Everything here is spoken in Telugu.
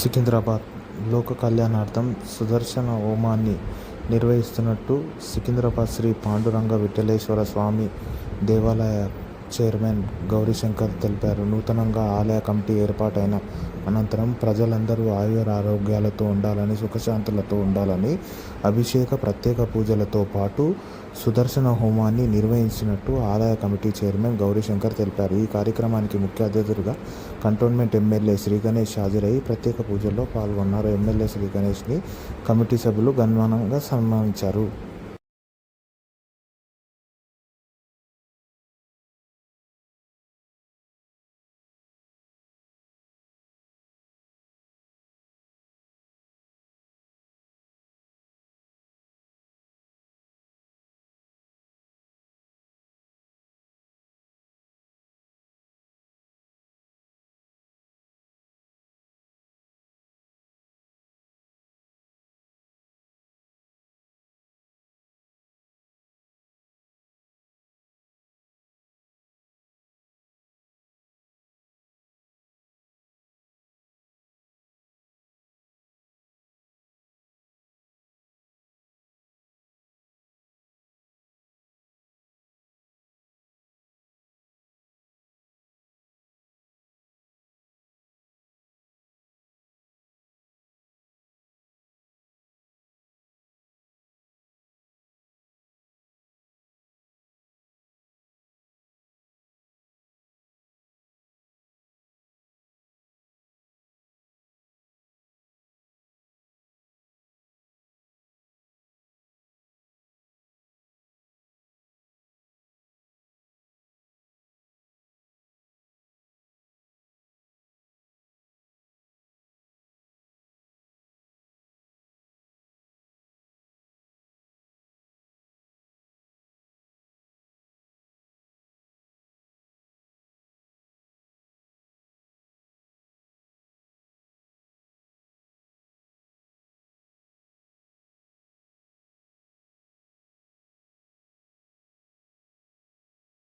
సికింద్రాబాద్ లోక కళ్యాణార్థం సుదర్శన హోమాన్ని నిర్వహిస్తున్నట్టు సికింద్రాబాద్ శ్రీ పాండురంగ విఠలేశ్వర స్వామి దేవాలయ చైర్మన్ గౌరీశంకర్ తెలిపారు. నూతనంగా ఆలయ కమిటీ ఏర్పాటైన అనంతరం ప్రజలందరూ ఆయుర ఆరోగ్యాలతో ఉండాలని, సుఖశాంతులతో ఉండాలని అభిషేక, ప్రత్యేక పూజలతో పాటు సుదర్శన హోమాన్ని నిర్వహించినట్టు ఆలయ కమిటీ చైర్మన్ గౌరీశంకర్ తెలిపారు. ఈ కార్యక్రమానికి ముఖ్య అతిథులుగా కంటోన్మెంట్ ఎమ్మెల్యే శ్రీ గణేష్ హాజరై ప్రత్యేక పూజల్లో పాల్గొన్నారు. ఎమ్మెల్యే శ్రీగణేష్ని కమిటీ సభ్యులు గన్మానంగా సన్మానించారు.